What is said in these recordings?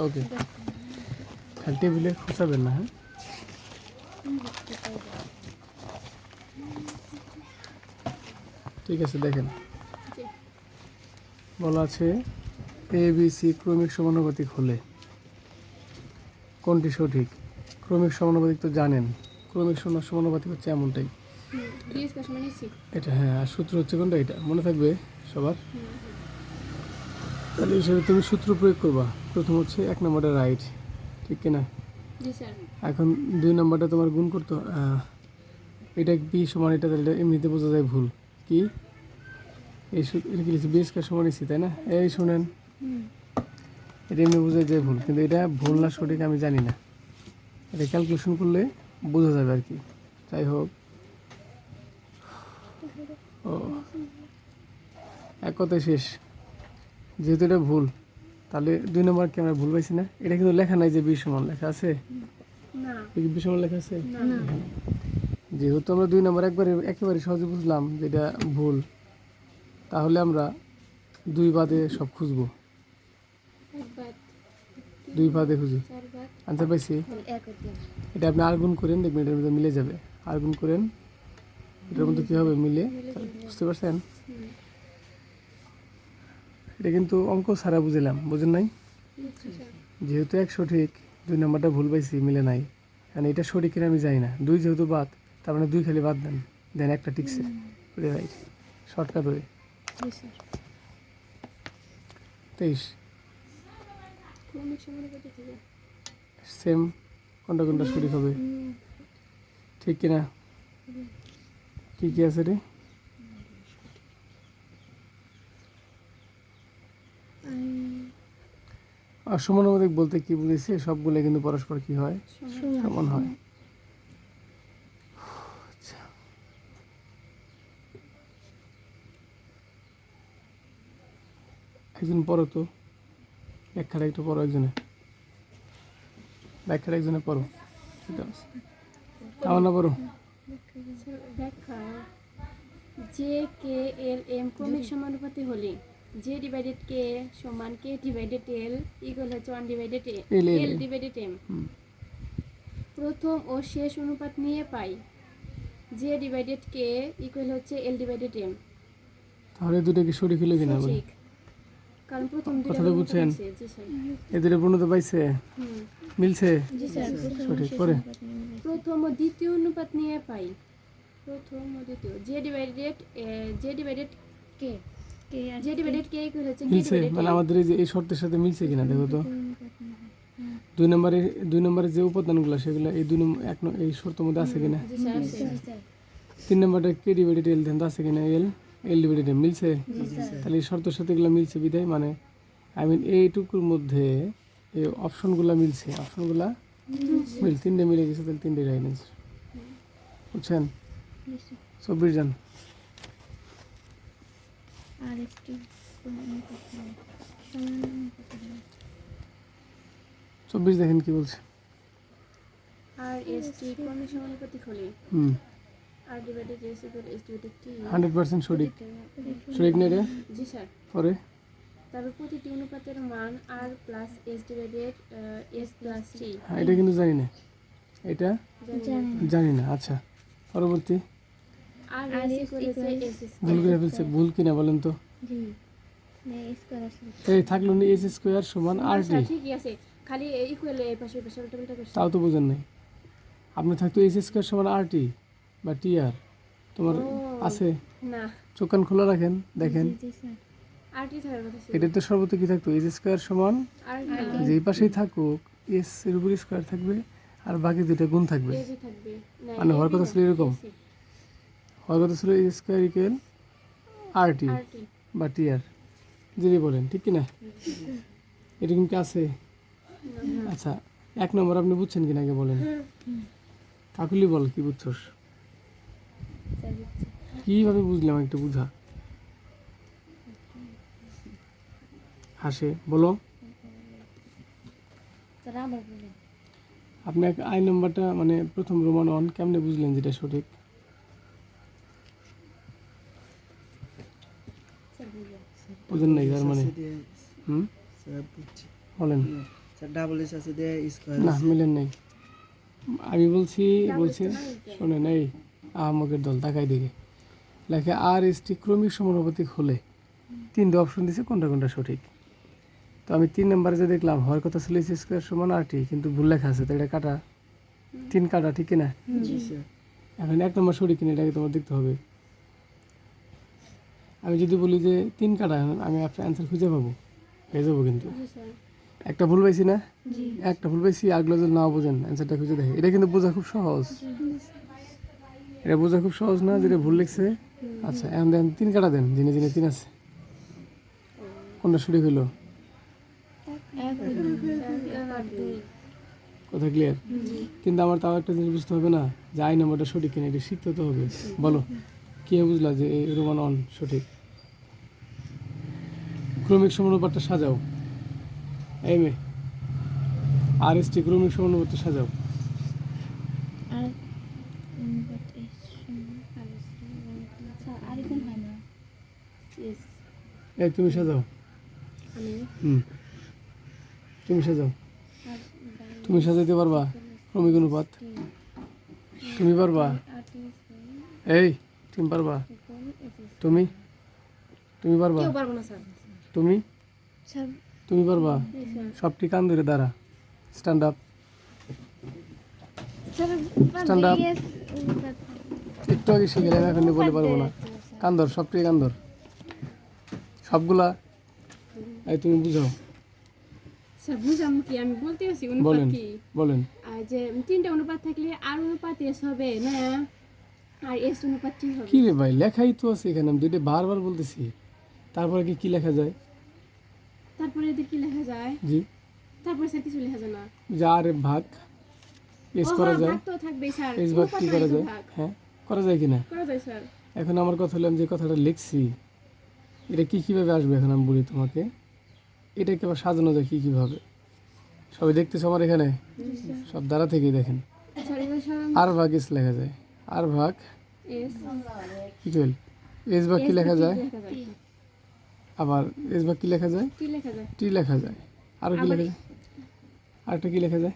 ওকে খালি টেবিলে খুঁচাবেন না হ্যাঁ ঠিক আছে দেখেন বলা আছে এ বি সি ক্রমিক সমানুপাতিক হলে। কোনটি সঠিক? ক্রমিক সমানুপাতিক তো জানেন। ক্রমিক সমান- সমানুপাতিক হচ্ছে এমনটাই। এটা হ্যাঁ আর সূত্র হচ্ছে কোনটা? এটা মনে থাকবে সবার? তাহলে হিসেবে তুমি সূত্র প্রয়োগ করবা। প্রথম হচ্ছে এক নম্বরটা রাইট ঠিক কিনা? এখন দুই নম্বরটা তোমার গুণ করতো এটা বি সমান এটা? তাহলে এমনিতে বোঝা যায় ভুল। কি? এই এটা কি লিখছি? সমান ইসি তাই না? এই শুনেন। এটা এমনি বোঝা যায় ভুল কিন্তু এটা ভুল না সঠিক আমি জানি না। এটা ক্যালকুলেশন করলে বোঝা যাবে আর কি। যাই হোক। ও। এক কথায় শেষ। যেহেতু এটা ভুল তাহলে দুই নম্বর কি আমরা ভুল পাইছি না? এটা কিন্তু লেখা নাই যে বি সমান লেখা আছে। না। এই সমান লেখা আছে? যেহেতু আমরা দুই নম্বর একবারে একেবারে সহজে বুঝলাম যেটা ভুল তাহলে আমরা দুই বাদে সব খুঁজবো। দুই বাদে খুঁজি। আনসার পাইছি? এটা আপনি আর গুণ করেন দেখবেন এটার মধ্যে মিলে যাবে। আর গুণ করেন এটার মধ্যে কী হবে? মিলে? বুঝতে পারছেন? এটা কিন্তু অঙ্ক ছাড়া বুঝলাম, বুঝেন নাই? যেহেতু এক সঠিক, দুই নাম্বারটা ভুল পাইছি, মিলে নাই। কারণ এটা সঠিক কিনা আমি জানি না। দুই যেহেতু বাদ, তার মানে দুই খালি বাদ দেন। দেন একটা ওটা রাইট শর্টকাট হয়ে। তেইশ। সেম কোনটা কোনটা সঠিক হবে? ঠিক কিনা? কি কি আছে রে? আর সমানুপাতিক বলতে কি বুঝেছি? সবগুলো কিন্তু পরস্পর কি হয়? সমান। হয়। আচ্ছা। একজন পড়ো তো। ব্যাখ্যাটা একটু পড়ো একজনে। ব্যাখ্যাটা একজনে পড়ো ঠিক আছে। না পড়ো ব্যাখ্যা জে কে এল এম ক্রমিক সমানুপাতি হলে জে ডিভাইডেড কে সমান কে ডিভাইডেড এল ইকুয়াল হচ্ছে one divided L divided M প্রথম ও শেষ অনুপাত নিয়ে পাই। জে ডিভাইডেড কে ইকুয়াল হচ্ছে এল ডিভাইডেড এম তাহলে দুটো কি সঠিক হলো কিনা সঠিক। কারণ প্রথম কথাটা বুঝছেন? পূর্ণত পাইছে? মিলছে? জি সঠিক করে প্রথম ও দ্বিতীয় অনুপাত নিয়ে পাই। প্রথম ও দ্বিতীয়। J divided J divided K J divided K equal হচ্ছে মিলছে? মানে আমাদের এই যে এই শর্তের সাথে মিলছে কিনা দেখো তো। দুই নম্বরে দুই নম্বরে যে উপাদানগুলো সেগুলো এই দুই নম্বর এক এই শর্তের মধ্যে আছে কিনা? তিন নম্বরটা কে ডিভাইডেড এল দেন আছে কিনা এল এল ডিভাইডেড মিলছে? তাহলে এই শর্তের সাথে এগুলো মিলছে বিধায় মানে আই মিন এইটুকুর মধ্যে এই অপশনগুলো মিলছে। অপশনগুলো মিল তিনটে মিলে গেছে তাহলে তিনটে রাইট অ্যান্সার বুঝছেন? চব্বিশ জন চব্বিশ দেখেন কি বলছে। আর এস টি ক্রমিক সমানুপাতিক হলে? হুম। টি সঠিক। সঠিক নেই রে? জি স্যার। পরে? তারপর প্রতিটি অনুপাতের মান R plus S divided S plus T হ্যাঁ এটা কিন্তু জানি না। এটা? জানি না। আচ্ছা। পরবর্তী? আর ভুল করে ফেলছে ভুল কিনা বলেন তো? এই থাকল না এস স্কোয়ার সমান আর টি ঠিকই আছে। খালি ইকুয়াল এই পাশে পাশে উল্টা পাল্টা করছে। তাও তো বোঝেন নাই। আপনার থাকতো এস স্কোয়ার সমান আর টি বা টি আর? তোমার আছে? না। চোখ কান খোলা রাখেন দেখেন। এটা তো সর্বত কি থাকতো? এস স্কোয়ার সমান যেই পাশেই থাকুক এস এর উপর স্কোয়ার থাকবে আর বাকি দুইটা গুণ থাকবে। মানে হওয়ার কথা ছিল এরকম। হওয়ার কথা ছিল S square equal R T বা টি আর যদি বলেন ঠিক কি না এরকম কি আছে আচ্ছা এক নম্বর আপনি বুঝছেন কিনা আগে বলেন? কাকুলি বল কি বুঝছস? কীভাবে বুঝলাম একটু বুঝা? হাসে বলো। আপনি এক আই নাম্বারটা মানে প্রথম রোমান অন কেমনে বুঝলেন যেটা সঠিক? বুঝেন নাই তার মানে। হুম? বলেন। ডাবল এস আছে দিয়ে স্কোয়ার না মিলেন নাই। আমি বলছি বলছি শোনেন এই। আহমকের দল তাকাই দিকে লেখে আর এস টি ক্রমিক সমানুপাতিক হলে তিনটে অপশন দিছে কোনটা কোনটা সঠিক? তো আমি তিন নম্বরে যে দেখলাম হওয়ার কথা ছিল এস স্কোয়ার সমান আর টি কিন্তু ভুল লেখা আছে তো এটা কাটা। তিন কাটা ঠিক কিনা এখন এক নম্বর সঠিক কিনা এটাকে তোমার দেখতে হবে। আমি যদি বলি যে তিন কাটা আমি আপনার অ্যান্সার খুঁজে পাবো। পেয়ে যাব কিন্তু। একটা ভুল পাইছি না? একটা ভুল পাইছি আগলো যদি না বোঝেন অ্যান্সারটা খুঁজে দেখে। এটা কিন্তু বোঝা খুব সহজ। এটা বোঝা খুব সহজ না যেটা ভুল লিখছে? আচ্ছা এখন দেন, তিন কাটা দেন, যিনি যিনি তিন আছে। কোনটা শুরু হইল? কথা ক্লিয়ার কিন্তু আমার তাও একটা জিনিস বুঝতে হবে না, যে আই নাম্বারটা সঠিক কিনা, এটা শিখতে তো হবে। বলো, কে বুঝলা যে রোমান অন সঠিক? ক্রমিক সমানুপাতটা সাজাও। এই মে আর এস টি ক্রমিক সমানুপাতটা সাজাও আর অনুপাত এস সমান স্যার আরেকজন হয় না ইয়েস এই তুমি সাজাও। হুম। তুমি সাজাও। তুমি সাজাইতে পারবা ক্রমিক অনুপাত। তুমি পারবা? এই তুমি পারবা? তুমি? তুমি পারবা? কেউ পারব না স্যার। তুমি? তুমি পারবা? সবটি কান ধরে দাঁড়া। Stand up sir Stand up. একটু আগে শিখে এখন বলে পারব না। কান ধর সবটি কান ধর। সবগুলা? এই তুমি বুঝাও। স্যার বুঝলাম কি? আমি বলতে আছি অনুপাত বলেন কি? বলেন। যে তিনটা অনুপাত থাকলে আর অনুপাত এস হবে না আর এস অনুপাত টি হবে। কি রে ভাই লেখাই তো আছে এখানে আমি দুইটা বারবার বলতেছি। তারপরে কি কি লেখা যায়? তারপরে এদের কি লেখা যায়? জি। তারপরে স্যার কিছু লেখা যায় না। যে আর ভাগ এস করা হ্যাঁ, যায়। তো থাকবেই স্যার এস ভাগ কি করা যায়? হ্যাঁ করা যায় কিনা? করা যায় স্যার। এখন আমার কথা হলো আমি যে কথাটা লিখছি এটা কী কীভাবে আসবে এখন আমি বলি তোমাকে? এটাকে আবার সাজানো যায় কী কীভাবে? সবাই দেখতেছো আমার এখানে? সব দ্বারা থেকেই দেখেন। আর ভাগ এস লেখা যায়। আর ভাগ এস ইকুয়াল এস ভাগ কি লেখা যায়? আবার এস ভাগ কি লেখা যায়? কি লেখা যায়। টি লেখা যায় আরও কি লেখা যায়? আরেকটা কি লেখা যায়?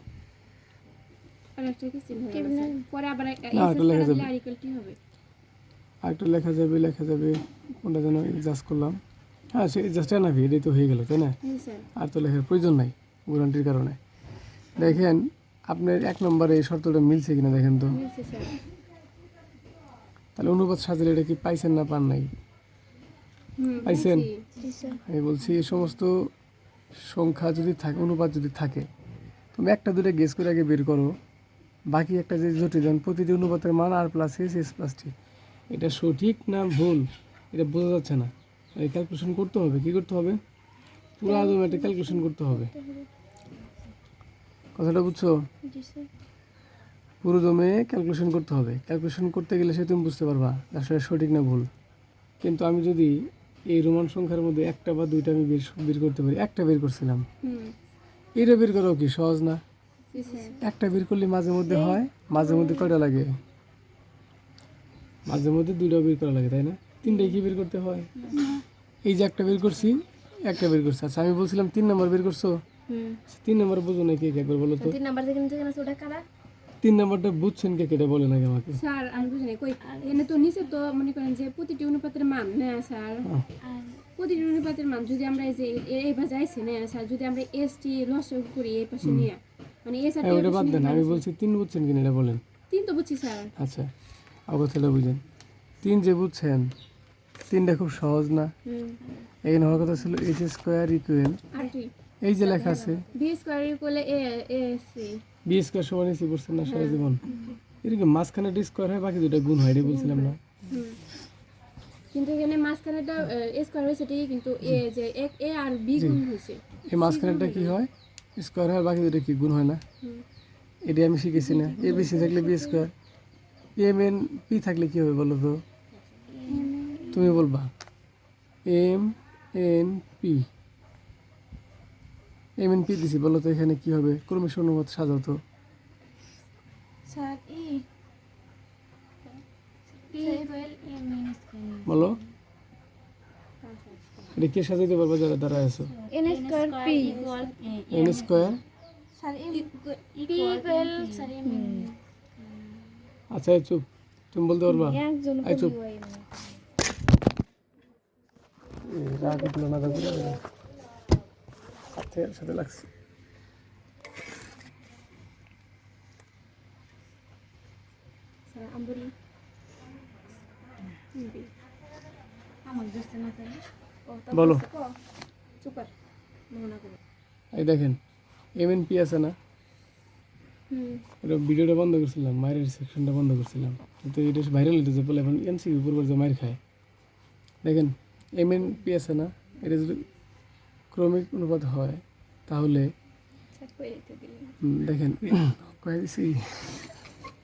আর একটা কি চিহ্ন গেল, স্যার। পরে আবার না, ওটা লেখা যাবে। আর ইকুয়াল টি হবে আরেকটা লেখা যাবে লেখা যাবে কোনটা যেন জাস্ট করলাম। হ্যাঁ সে জাস্ট এনাফি এটাই তো হয়ে গেল তাই না? আর তো লেখার প্রয়োজন নাই গ্যারান্টির কারণে। দেখেন আপনার এক নম্বরে এই শর্তটা মিলছে কিনা দেখেন তো। তাহলে অনুবাদ সাজালে এটা কি পাইছেন না পান নাই? পাইছেন? আমি বলছি এই সমস্ত সংখ্যা যদি থাকে অনুপাত যদি থাকে তুমি একটা দুটো গেস করে আগে বের করো। বাকি একটা যে জটিল প্রতিটি অনুপাতের মান R plus S S plus T এটা সঠিক না ভুল? এটা বোঝা যাচ্ছে না। এই ক্যালকুলেশন করতে হবে। কি করতে হবে? পুরো আদম একটা ক্যালকুলেশন করতে হবে। কথাটা বুঝছ? জি স্যার। পুরো দমে ক্যালকুলেশন করতে হবে। ক্যালকুলেশন করতে গেলে সে তুমি বুঝতে পারবা আসলে সঠিক না ভুল। কিন্তু আমি যদি এই রোমান সংখ্যার মধ্যে একটা বা দুইটা আমি বের বের করতে পারি একটা বের করছিলাম। হুম। এটা বের করাও কি সহজ না? জি স্যার। একটা বের করলে মাঝে মধ্যে হয় মাঝে মধ্যে কয়টা লাগে? মাঝে মধ্যে দুইটা বের করা লাগে তাই না? তিনটাই কি বের করতে হয়? এই যে একটা বের করছি একটা বের করছি। আচ্ছা আমি বলছিলাম তিন নম্বর বের করছ? তিন নম্বর বুঝো না কে কে একবার বলো তো। তিন নাম্বার যেখানে যেখানে আছে ওটা কারা? তিন নম্বরটা বুঝছেন কে কেটে বলেন আগে আমাকে। স্যার আমি বুঝি নাই কই? এনে তো নিচে তো মনে করেন যে প্রতিটি অনুপাতের মান না স্যার। প্রতিটি অনুপাতের মান যদি আমরা এই যে এ- এই ভাষা আইছি না স্যার? যদি আমরা এস টি লস করি এই পাশে নিয়ে মানে এস আর ওটা বাদ দেন আমি বলছি তিন বুঝছেন কিনা এটা বলেন। তিন তো বুঝছি স্যার। আচ্ছা। অবস্থাটা বুঝেন তিন যে বুঝছেন তিনটা খুব সহজ না? এখানে হওয়ার কথা ছিল এইচ স্কোয়ার ইকুয়েল এই যে লেখা আছে B square equal A A C B square সমান এসি পড়ছেন না সারা জীবন। এরকম মাঝখানে স্কোয়ার হয় বাকি দুটো গুণ হয় এটা বলছিলাম না। কিন্তু এখানে মাঝখানেটা স্কোয়ার হয়েছে ঠিকই কিন্তু এ যে এক এ আর বি গুণ হয়েছে। এই মাঝখানেটা কি হয়? স্কোয়ার হয় বাকি দুটো কি গুণ হয় না? এটাই আমি শিখেছি না। এ বেশি থাকলে B square M N P থাকলে কি হবে বলো তো? তুমি বলবা। M N P M N P দিছি বলো তো এখানে কি হবে? ক্রমিক অনুমত সাজাও তো। বলো। এটা কে সাজাইতে পারব যারা দাঁড়ায় আছো? N square P N square আচ্ছা চুপ। তুমি বলতে পারবা? এই চুপ। রাগ উঠল না দেখো সাথে সাথে লাগছে। বলো এই দেখেন এম এন পি আছে না? এটা ভিডিওটা বন্ধ করছিলাম মায়ের সেকশনটা বন্ধ করছিলাম। কিন্তু এটা ভাইরাল হইতেছে বলে এখন এমসি উপর যে মায়ের খায়। দেখেন এম এন পি আছে না এটা যদি ক্রমিক অনুপাত হয় তাহলে হুম, দেখেন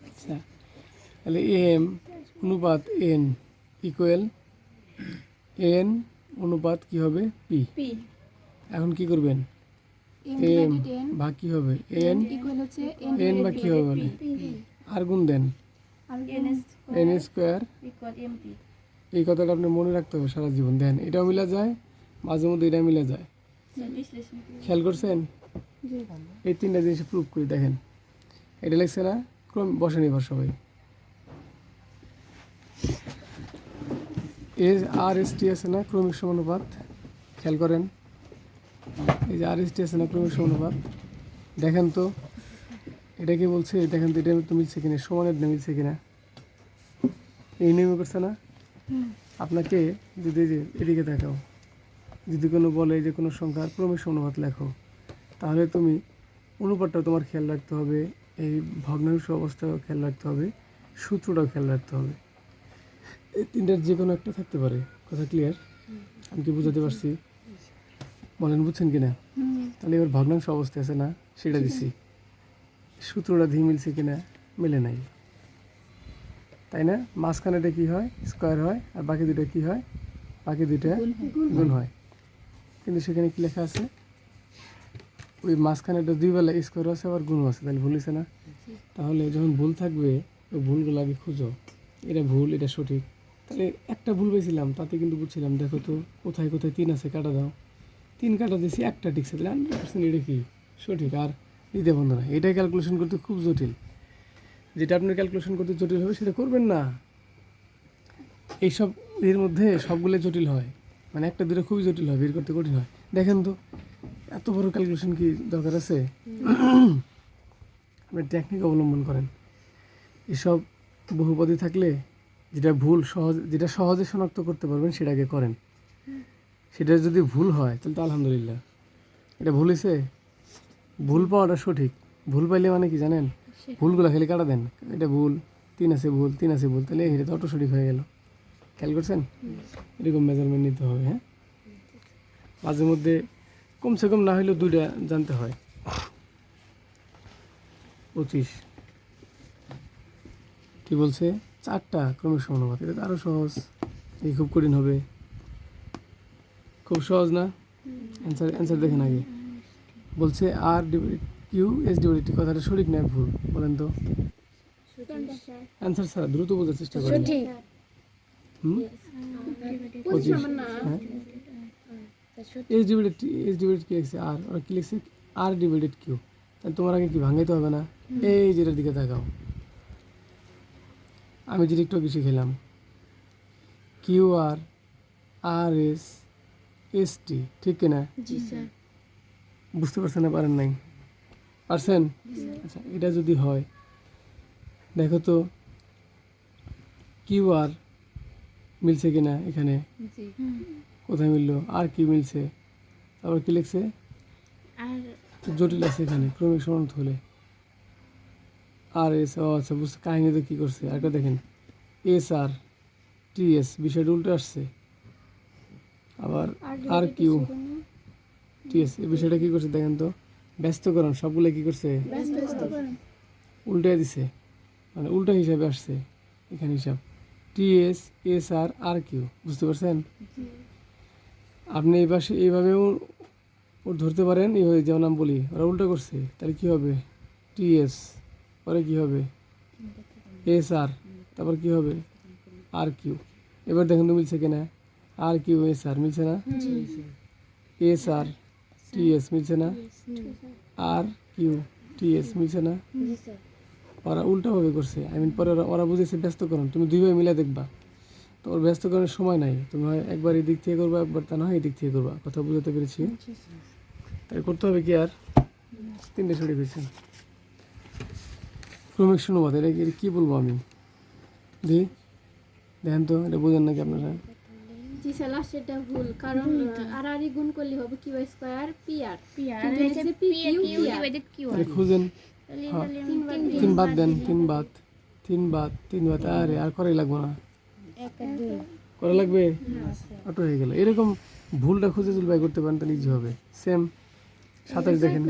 আচ্ছা তাহলে এম অনুপাত এন ইকুয়াল এন অনুপাত কি হবে? পি এখন কি করবেন? এম এম ডিভাইডেড এন বা কি হবে এন ইকুয়াল হচ্ছে এন বা কি হবে বলে আর গুণ দেন। এন স্কোয়ার এই কথাটা আপনি মনে রাখতে হবে সারা জীবন। দেন এটাও মিলা যায় মাঝে মধ্যে এটা মিলা যায়। খেয়াল করছেন? এই তিনটা জিনিস প্রুভ করি দেখেন। এটা লিখছে না ক্রম বসে নিবার সবাই। এস আর এস টি আছে না ক্রমিক সমানুপাত খেয়াল করেন। এই যে আর এস টি আছে না ক্রমিক সমানুপাত দেখেন তো এটা কি বলছে? দেখেন তো এটা তো মিলছে কিনা? সমানের না মিলছে কিনা? এই নিয়মে করছে না? আপনাকে যদি যে এদিকে দেখাও যদি কোনো বলে যে কোনো সংখ্যার ক্রমিক সমানুপাত লেখো তাহলে তুমি অনুপাতটাও তোমার খেয়াল রাখতে হবে এই ভগ্নাংশ অবস্থাও খেয়াল রাখতে হবে সূত্রটাও খেয়াল রাখতে হবে। এই তিনটার যে কোনো একটা থাকতে পারে। কথা ক্লিয়ার আমি কি বুঝাতে পারছি? বলেন বুঝছেন কিনা? তাহলে এবার ভগ্নাংশ অবস্থা আছে না? সেটা দিছি। সূত্রটা ধি মিলছে কিনা? মেলে নাই। তাই না? মাঝখানেটা কি হয়? স্কোয়ার হয়। আর বাকি দুটো কি হয়? বাকি দুইটা গুণ হয়। কিন্তু সেখানে কি লেখা আছে? ওই মাঝখানে একটা দুই বেলা স্কোয়ার আছে আবার গুণ আছে। তাহলে ভুল হয়েছে না? তাহলে যখন ভুল থাকবে ওই ভুলগুলো আগে খুঁজো। এটা ভুল এটা সঠিক। তাহলে একটা ভুল পেয়েছিলাম তাতে কিন্তু বুঝছিলাম দেখো তো কোথায় কোথায় তিন আছে কাটা দাও। তিন কাটা দিয়েছি একটা ঠিকছে তাহলে হান্ড্রেড পার্সেন্ট এটা কি? সঠিক? আর দিতে বন্ধ না। এটাই ক্যালকুলেশন করতে খুব জটিল। যেটা আপনার ক্যালকুলেশন করতে জটিল হবে সেটা করবেন না। এইসব এর মধ্যে সবগুলো জটিল হয়। মানে একটা দুটো খুবই জটিল হয় বের করতে কঠিন হয়। দেখেন তো এত বড় ক্যালকুলেশন কি দরকার আছে? আপনি টেকনিক অবলম্বন করেন। এসব বহুপদী থাকলে যেটা ভুল সহজ যেটা সহজে শনাক্ত করতে পারবেন সেটাকে করেন। সেটা যদি ভুল হয় তাহলে তো আলহামদুলিল্লাহ। এটা ভুল হয়েছে ভুল পাওয়াটা সঠিক। ভুল পাইলে মানে কি জানেন? ভুলগুলো খালি কাটা দেন। এটা ভুল তিন আছে ভুল তিন আছে ভুল তাহলে এটা তো অটো সঠিক হয়ে গেল। খেয়াল করছেন? এরকম মেজারমেন্ট নিতে হবে হ্যাঁ? মাঝে মধ্যে কমসে কম না হলেও দুইটা জানতে হয়। পঁচিশ। কি বলছে? চারটা ক্রমিক সমানুপাত এটা তো আরও সহজ। এই খুব কঠিন হবে। খুব সহজ না? অ্যান্সার অ্যান্সার দেখেন আগে। বলছে R Q S divide T কথাটা সঠিক নয় ভুল? বলেন তো। অ্যান্সার ছাড়া দ্রুত বোঝার চেষ্টা করেন। হুম? এস ডিভাইডেড এস ডিভাইডেড কি লিখছে আর ওরা কি লিখছে? আর ডিভাইডেড কিউ তাহলে তোমার আগে কি ভাঙাইতে হবে না? এই যেটার দিকে তাকাও। আমি যেটা একটু বেশি খেলাম Q R R S S T ঠিক কিনা? বুঝতে পারছেন না পারেন নাই? পারছেন? আচ্ছা এটা যদি হয় দেখো তো কিউ আর মিলছে কিনা এখানে? কোথায় মিললো? আর কি মিলছে? তারপর কি লিখছে? জটিল আছে এখানে ক্রমিক সমানত হলে। আর এস ও আচ্ছা বুঝতে কাহিনী তো কী করছে? আরেকটা দেখেন। এস আর টি এস বিষয়টা উল্টে আসছে। আবার আর কিউ। টি এস এই বিষয়টা কী করছে দেখেন তো? ব্যস্তকরণ সবগুলো কী করছে? উল্টে দিছে। মানে উল্টা হিসাবে আসছে এখানে হিসাব। T S R R Q বুঝতে পারছেন? আপনি এই পাশে এইভাবেও ওর ধরতে পারেন এইভাবে যেমন আমি বলি ওরা উল্টো করছে তাহলে কী হবে? টি এস পরে কী হবে? এস আর তারপর কী হবে? আর কিউ এবার দেখেন তো মিলছে কিনা। আর কিউ এস আর মিলছে না? এস আর টি এস মিলছে না। আর কিউ টি এস মিলছে না? ওরা উল্টাভাবে করছে। আই মিন পরে ওরা ওরা বুঝেছে ব্যস্তকরণ। তুমি দুইভাবে মিলে দেখবা। তো ওর ব্যস্তকরণের সময় নাই। তুমি হয় একবার এই দিক থেকে করবা একবার তা না হয় এই দিক থেকে করবা। কথা বুঝাতে পেরেছি। তাই করতে হবে কি আর? তিনটে ছড়ি পেয়েছেন ক্রমিক শুনুবাদ এটা কি- এটা কী বলব আমি? দি দেখেন তো এটা বোঝেন নাকি আপনারা? জি স্যার লাস্টেরটা ভুল। কারণ আর আর গুণ করলে হবে Q square? P R P R কিন্তু P Q divided Q R খুঁজেন। হ্যাঁ। তিন বাদ দেন তিন বাদ তিন বাদ তিন বাদ। আরে আর করাই লাগবো না। করা লাগবে? অটো হয়ে গেল। এরকম ভুলটা খুঁজে চুল বাই করতে পারেন তাহলে ইজি হবে। সেম সাতাশ দেখেন।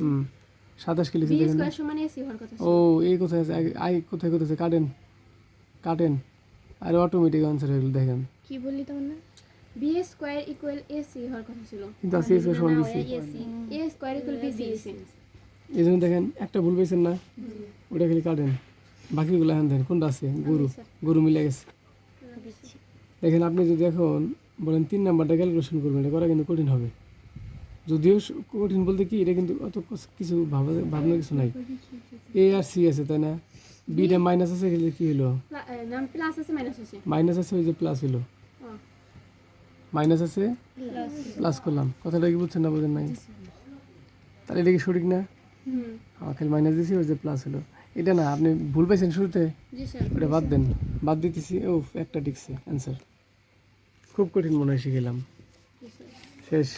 হুম সাতাশ কি লিখে বি দেখেন। ও এই কোথায় আছে? আই- আই কোথায় কোথায় আছে? কাটেন। কাটেন। আর অটোমেটিক আনসার হয়ে গেল দেখেন। কি বললি তোমার না? বি স্কোয়ার ইকুয়াল এসি হওয়ার কথা ছিল। কিন্তু আছে এসে সমান দিচ্ছি এ স্কোয়ার ইকুয়াল বিসি এই জন্য দেখেন একটা ভুল পেয়েছেন না? ওটা খালি কাটেন। বাকিগুলো এখন দেখেন কোনটা আছে? গরু। গরু মিলে গেছে। দেখেন আপনি যদি এখন বলেন তিন নাম্বারটা ক্যালকুলেশন করবেন এটা করা কিন্তু কঠিন হবে। যদিও কঠিন বলতে কি এটা কিন্তু অত কিছু ভাবা ভাবনার কিছু নাই। এ আর সি আছে তাই না? বিটা মাইনাস আছে কি হলো? প্লাস আছে মাইনাস আছে। মাইনাস আছে ওই যে প্লাস হলো। মাইনাস আছে? প্লাস করলাম। কথাটা কি বুঝছেন না বোঝেন নাই? তাহলে এটা কি সঠিক না? আমার খালি মাইনাস দিয়েছি ওই যে প্লাস হলো। এটা না আপনি ভুল পাইছেন শুরুতে? ওটা বাদ দেন। বাদ দিতেছি ও একটা টিকছে অ্যান্সার খুব কঠিন মনে হয় শিখেলাম শেষ।